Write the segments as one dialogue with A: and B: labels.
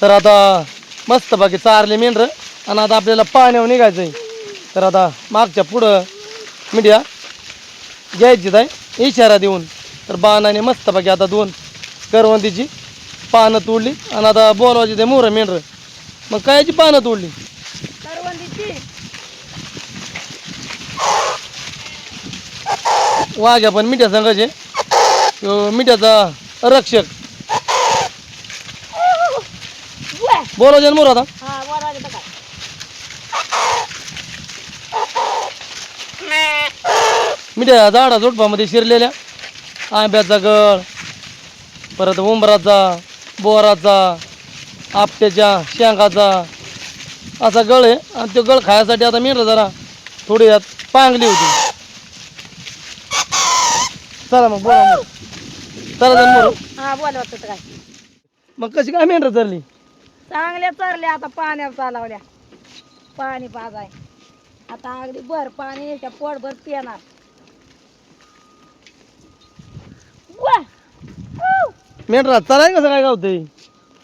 A: तर आता मस्त बाकी चारले मेंढर. आणि आता आपल्याला पाण्यावर निघायचं आहे. तर आता मागच्या पुढं मीडिया घ्यायची आहे. इशारा देऊन. तर बाणाने मस्त बाकी आता दोन करवंदीची पानं तोडली. आणि आता बोलवायची ते मोरं मेंढर. मग कायची पानं तोडली? वाघ्या पण मिठ्या संघाचे मिठ्याचा रक्षक. बोलवायचे मोर आता
B: हा बोलायचं तर काय
A: झाडा झुडपामध्ये शिरलेल्या. आंब्याचा गळ परत उंबराचा बोराचा आपट्याच्या शेंगाचा असा गळ आहे. आणि तो गळ खायसाठी आता मिळलं जरा थोडी यात पांगली होती. चला मग बोला मग. चला
B: हा बोलवायचं तर काय.
A: मग कशी काय मेंढर चालली
B: चांगल्या चरल्या आता पाण्यावर चालवल्या. पाणी पाजाय आता अगदी भर पाणी त्या पोटभर पिणार.
A: मेंढरा चालाय कसं काय गावतंय?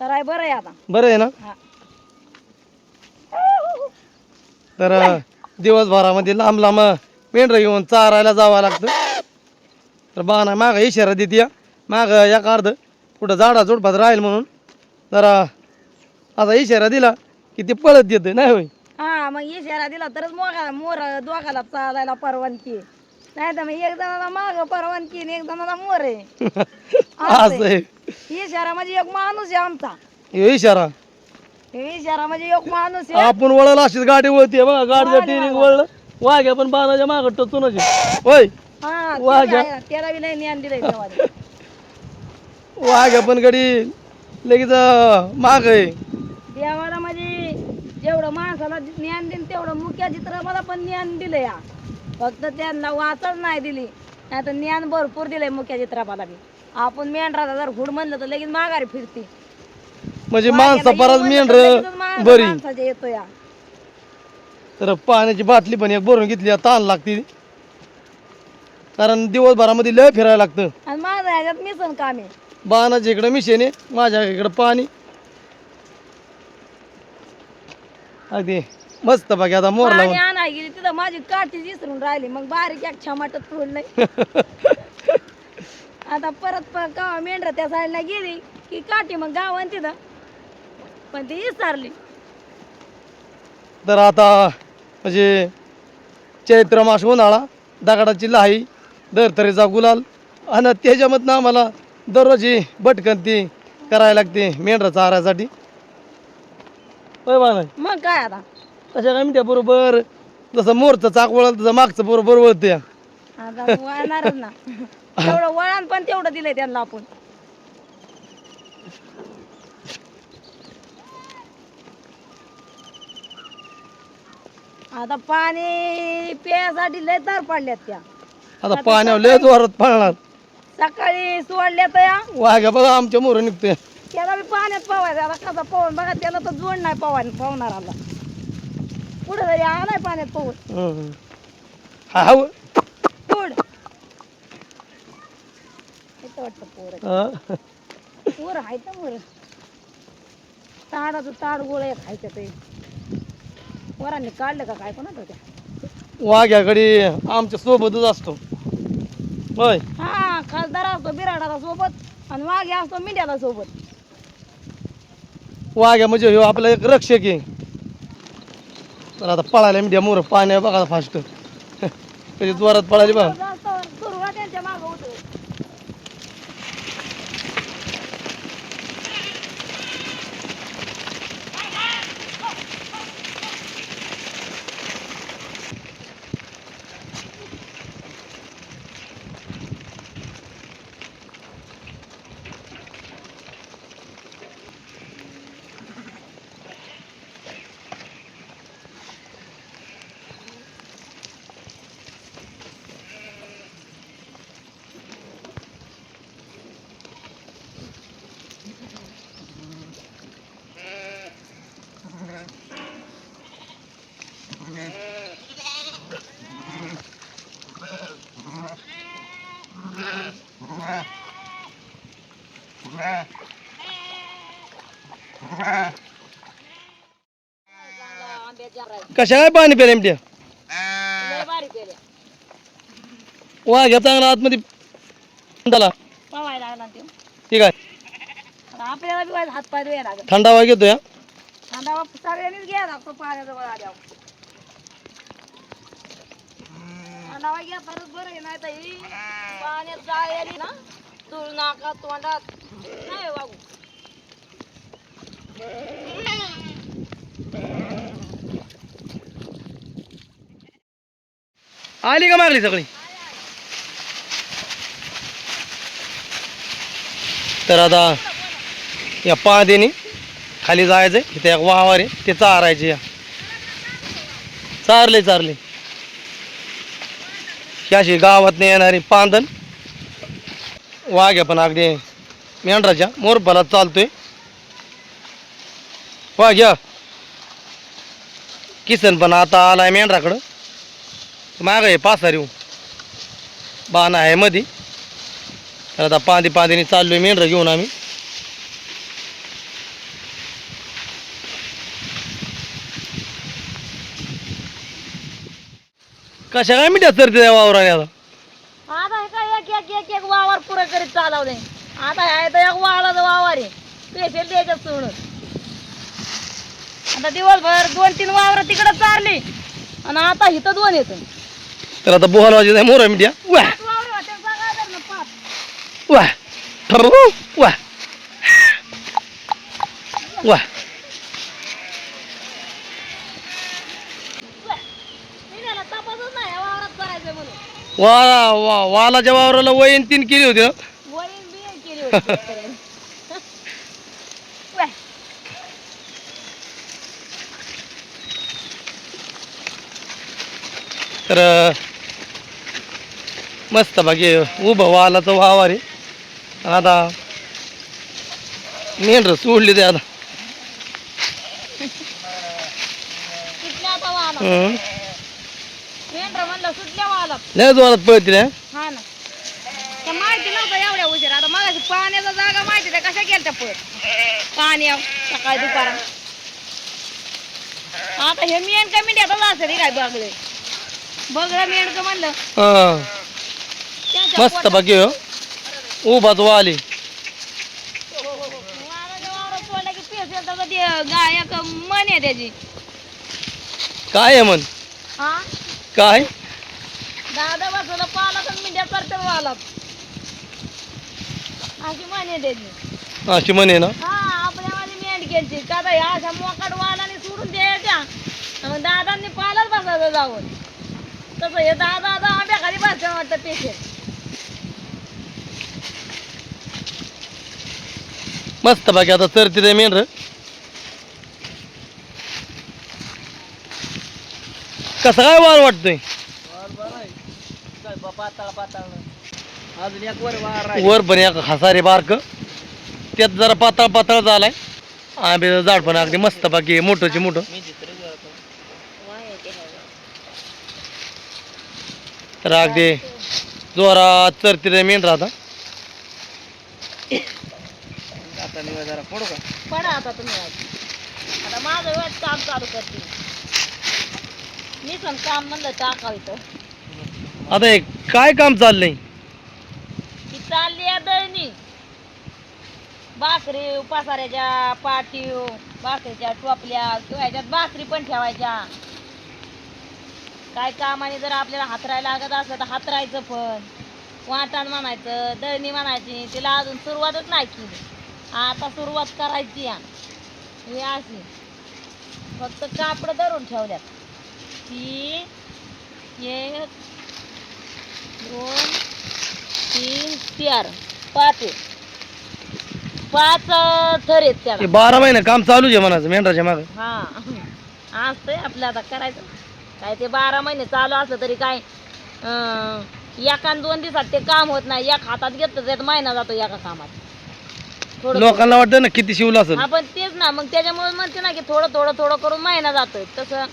B: तर आहे बरं आहे आता.
A: बरं आहे ना?
B: हा.
A: तर दिवसभरामध्ये लांब लांब मेंढरं घेऊन चारायला जावं लागतं. तर बाणा मागं इशारा देते मागं एक अर्ध कुठं झाडा झुडपात राहील म्हणून. जरा असा इशारा दिला की ते पळत देतं नाही होय?
B: हा मग इशारा दिला तरच मोगा मोर दोघाला चालायला परवानगी नाही तर मग एक जणाला माग परवानगी आणि एक जणाला मोर आहे.
A: असं आहे.
B: इशारा म्हणजे एक माणूस आहे आमचा.
A: ह्यो इशारा.
B: हे इशारा म्हणजे एक माणूस आहे.
A: आपण वळलं अशीच गाडी वळते बघा गाडीचं टिरिंग वळलं. वाघ्या पण बाणाच्या मागं टचूनच आहे. होय?
B: हा ते त्याला बी नाही ज्ञान दिलंय देवाने.
A: वाघ्या पण गाडी लगेच माग आहे.
B: देवाला म्हणजे जेवढं माणसाला ज्ञान देईन तेवढं मुख्य चित्रपाला पण ज्ञान दिलं या. फक्त त्यांना वाचच नाही दिली. नाही तर ज्ञान भरपूर दिलंय मुख्य चित्रपाला बी. आपण मेंढराचा जर हुड म्हणलं तर लगेच माघारी फिरते.
A: म्हणजे माणसं परत मेंढर बरी
B: बरी. माणसाचे येतो या.
A: तर पाण्याची बाटली पण एक भरून घेतली ताण लागते. कारण दिवसभरामध्ये लय फिरायला लागतं.
B: आणि माझं ह्याच्यात मिसन काम. आहे
A: बाणाच्या इकडं मिशेने माझ्या इकडं पाणी. अगदी. मस्त बाकी आता मोर
B: पाणी
A: लावून.
B: आणाय गेली तिथं माझी काठी विसरून राहिली. मग बारीक एक छमाटत फोडलंय आता परत प- का मेंढर त्या साईडला गेली की काठी मग गावन तिथं. पण ती विसरली.
A: तर आता म्हणजे चैत्र मास उन्हाळा दगडाची लाही दरतरीचा गुलाल आणि त्याच्यामधनं आम्हाला दररोज ही भटकंती करायला लागते मेंढरा चारायसाठी होय बाणा
B: मग काय आता?
A: तशा काय म्हणते बरोबर जसं मोरचं चाक वळलं तसं मागचं बरोबर वळते
B: आता वळणारच ना. तेवढं वळण पण तेवढं दिलंय त्यांना आपण. आता पाणी प्यायसाठी लय तर पडल्यात त्या.
A: आता पाण्यावर लय जोरात पळणार
B: सकाळी सोडल्या तर या.
A: वाघ्या बघा आमच्या मोर निघते
B: त्याला बी पाण्यात पवायचं आता कसा पवन बघा त्याला तर जोड नाही पवा पवणाराला पुढे तरी आलाय पाण्यात पवन
A: हा हा.
B: पुढ इथं वाटतं पोर.
A: हा.
B: पोर आहे तर मोर ताडाचं ताड गोळ खायचं ते? पोरांनी काढलं का काय कोणाचं त्या
A: वाघ्याकडे आमच्या सोबतच असतो. होय.
B: हा खासदार असतो बिराडाला सोबत आणि वाघे असतो मिंड्याला सोबत.
A: वाघ्या म्हणजे ह्यो आपला एक रक्षक आहे. तर आता पळायला मीडिया मोर पाण्या बघा फास्ट कधी जोरात पळाली बघा. कशा काय पाणी प्यायला एमट्या
B: लय भारी केल्या
A: वा घ्या चांगला आतमध्ये? झाला
B: लागला त्यो.
A: ठीक आहे.
B: आता आपल्याला बी हात पाय धुया लागत
A: थंडा वा घेतो या.
B: कांदा सगळ्यांनीच घ्या लागतो पाण्याजवळ आल्यावर कांदा घ्या तरच बरं आहे नाही तर ही पाण्यात जाळलेली ना तुळ नाका तोंडात. नाही वागू
A: आली का मागली सगळी? तर आता या पादेने खाली जायचंय. तिथे एक वाहवार आहे. ते चारायचे या. चारले चारले. अशी गावात नाही येणारी पांदन वाघ्या पण अगदी मेंढराच्या मोरपाला चालतोय. वाघ्या. किसन पण आता आलाय मेंढराकडं. माग आहे पासार येऊ बाण आहे मधी. तर आता पांदी पांदीने चाललोय मेंढरं घेऊन आम्ही. कशा काय मिठ्या तर त्या वावराने आता?
B: आता हे काय एक एक एक एक वावर पुरं करीत चालवले आता आहे तर एक वावराचा वावर आहे. पेशल द्यायचं सोडून. आता दिवसभर दोन तीन वावर तिकडं चारली. आणि आता इथं दोन येतं
A: तर आता बोहाल वाजत आहे मोर मिडिया. वा वा ठर वा वा वा वा वालाच्या वावराला वयन तीन केली होती तर मस्त बाकी उभं वालाचं वावर आहे. आता मेंढर सोडली ते आता. हं. लय जोरात पळतील हं.
B: हा माहिती नव्हतं एवढ्या उशीर. आता मग पाण्याचा जागा माहिती त्या कशा पळ पाणी आव, सकाळी दुपारा. आता हे मेन का मिडियातच असेल हे काय बघले बघलं मेन का म्हणलं.
A: हं.
B: त्यांच्या
A: मस्त बाकी हो. उभाच वाली
B: वावराच्या की पेस का ते मन आहे त्याची
A: काय आहे म्हण?
B: हा
A: काय?
B: दादा बसवलं पाला तर मिडिया करते वाला अशी म्हण आहे त्याची
A: अशी म्हणे ना.
B: हा आपल्यामध्ये मेंढ घ्यायची का बाई अशा मोकाट वालाने सोडून द्यायच्या मग दादांनी पालच बसायचं जाऊन. तसं हे दादा आता आंब्या खाली बसतं वाटतं पेशंट
A: मस्त बाकी आता चरते ते मेंढर. कसं काय वार वाटतोय?
B: अजून एक वर वार
A: वर पण एक हसारे बारक. त्यात जरा पातळ पातळ झालाय. आंब्याचं झाड पण अगदी मस्त बाकी मोठंची मोठं. तर अगदी जोरात चरते ते मेंढर आता.
B: पडा आता तुम्ही आज. आता माझं वेळ काम चालू करते. मी पण काम म्हणलं टाकायचं
A: आता हे काय काम चाललंय?
B: ती चालली आहे दळणी. भाकरी पसाऱ्याच्या पाटीव भाकरीच्या टोपल्या किंवा ह्याच्यात भाकरी पण ठेवायच्या. काय कामाने जर आपल्याला हातरायला लागत असलं तर हातरायचं पण. वाटण म्हणायचं दळणी म्हणायची तिला अजून सुरुवातच नाही केली. आता सुरुवात करायची या ही अशी. फक्त कापड धरून ठेवल्यात. ती एक दोन तीन चार पाच आहे. पाच थर आहेत त्याला.
A: हे बारा महिने काम चालूच आहे म्हणायचं मेंढराच्या मागं.
B: हा. असतंय आपलं आता करायचं. काय ते बारा महिने चालू असलं तरी काय अं, एका न दोन दिवसात ते काम होत नाही. एक हातात घेतलं त्यात महिना जातो एका कामात. थोडं
A: लोकांना वाटतं ना किती शिवलं असेल.
B: आपण तेच ना मग त्याच्यामुळे म्हणते ना की थोडं थोडं थोडं करून महिना जातोय. तसं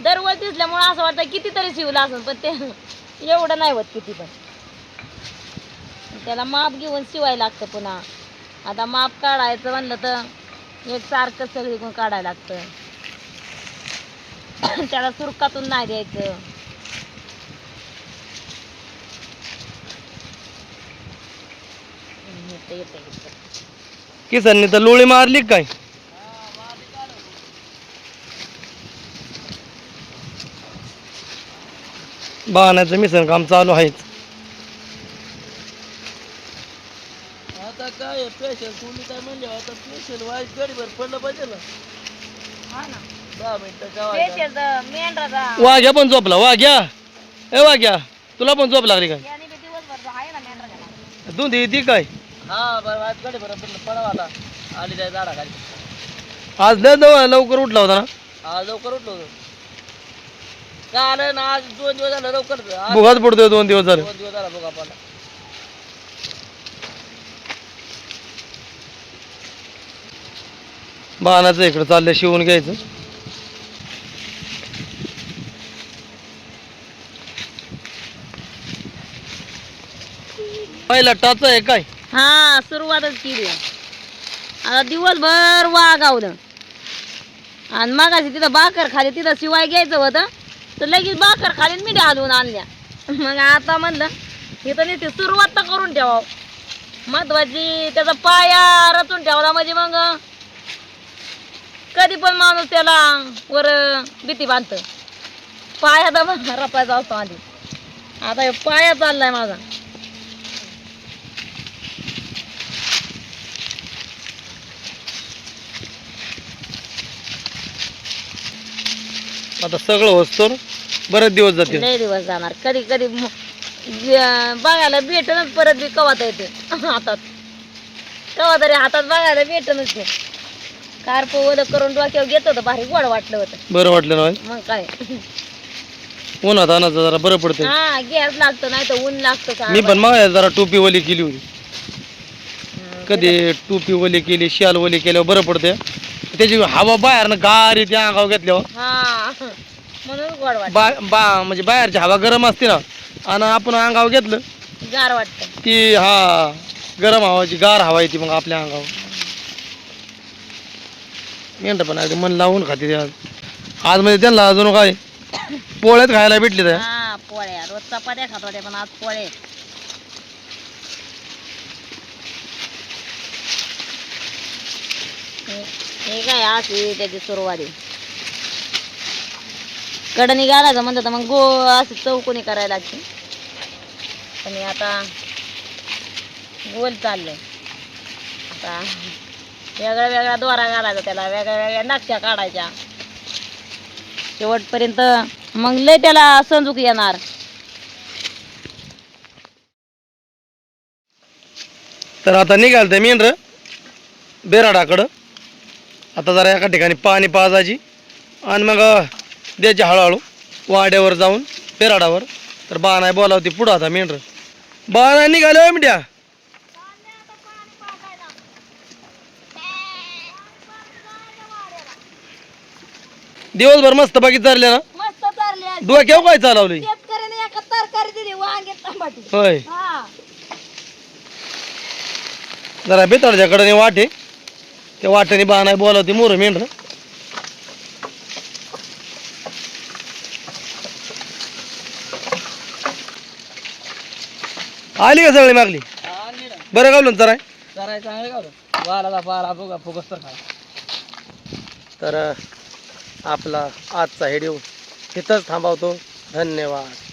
B: दरवर्षी दिसल्यामुळे असं वाटतं कितीतरी शिवलं असेल पण ते एवढं नाही होत किती पण. त्याला माप घेऊन शिवायला लागतं पुन्हा. आता माप काढायचं म्हणलं तर एक सारखं सगळीकडून काढायला लागतं. त्याला सुरकातून नाही द्यायचं. येतं, येतं, येतं.
A: किसनने तर लोळी मारली काय? बाणाचं मिसळ काम चालू आहेच.
C: आता काय स्पेशल तुम्ही काय म्हणले आता स्पेशल वाईट गडीभर पडलं पाहिजे ना.
B: हा ना.
C: दहा.
A: वाघ्या पण झोपला वाघ्या. ए वाघ्या तुला पण झोप लागली काय
B: याने बी दिवसभर आहे ना.
A: दूध येते काय?
C: हा बरं पडलं पडावा आता. आली त्या झाडाखाली.
A: आज लय जवळ लवकर उठला होता ना?
C: आज लवकर उठलो होतो. काल ना आज दोन दिवस झालं लवकर. आज
A: भुगाच पडतोय दोन दिवस झाले.
C: दोन दिवस झाला बघा आपला
A: बाणाचं इकडं चाललंय शिवून घ्यायचं. पहिला टाच आहे काय?
B: हा सुरुवातच केली. आता दिवसभर वागावलं आणि मगाशी तिथं बाकर खाली तिथं शिवाय घ्यायचं होतं. तर लगेच बाकर खाली मी हलवून आणल्या. मग आता म्हणलं इथं नाही सुरुवात तर करून ठेवावं. महत्वाची त्याचा पाया रचून ठेवला म्हणजे मग कधी पण माणूस त्याला वर भीती बांधत. पाया तर रपायचा असतो आधी. आता हे पाया चाललाय माझा.
A: आता सगळं होतं बरेच दिवस जातील.
B: लय दिवस जाणार. कधी कधी म- ज- बघायला भेटणच परत बी कवात येते. हातात. कवा तरी हातात बघायला भेटणच ते. कार्प ओलं करून डोक्यावर घेत होतं भारी गोड वाटलं होतं.
A: बरं वाटलं ना
B: मग काय?
A: उन्हात आणायचं जरा बरं पडतंय.
B: हा गॅस लागतो नाही तर ऊन लागतं का
A: मी पण मागाय जरा टोपी वली केली होती. कधी टोपी वली केली शाल वली केल्यावर बरं पडते त्याची हवा बाहेरनं गार येते अंगावर घेतल्यावर
B: हा. म्हणून गोड वाटत.
A: बा बा म्हणजे बाहेरची हवा गरम असते ना आणि आपण अंगावर घेतलं
B: गार वाटतं.
A: की हा गरम हवाची गार हवा येते मग आपल्या अंगावर. मेंढ पण अगदी मन लावून खाते ते आज. आज म्हणजे त्यांना अजून काय पोळ्यात खायला भेटले त्या
B: हा पोळ्या. रोज चपात्या खात पण आज पोळे हे- काय अशी त्याची सुरुवाती. कडणी घालायचं म्हणतात तर मग गो असं चौकोनी करायला लागते. पण आता गोल चाललंय. आता वेगळ्या वेगळ्या दोरा घालायचा त्याला वेगळ्या वेगळ्या नक्ष्या काढायच्या. शेवटपर्यंत मग लय त्याला समजूक येणार.
A: तर आता निघाल ते मेंढर बेराडाकडं. आता जरा एका ठिकाणी पाणी पाजायची. आणि मग द्यायची हळूहळू. वाड्यावर जाऊन बेराडावर तर बा नाही बोलावती पुढं आता मेंढर बा नाही निघाले मिठ्या दिवसभर मस्त बाकी चालले ना?
B: आज.
A: डोक्यावर काय चालवली होय. जरा बेताळच्या कडे वाटे. त्या वाट्याने बा नाही बोलावती मोर मेंढर. आली का सगळी मागली? बरं गावलं जरा
C: चांगलं पाला फुगस तर खा
A: तर आपला आजचा व्हिडिओ इथंच थांबवतो. धन्यवाद.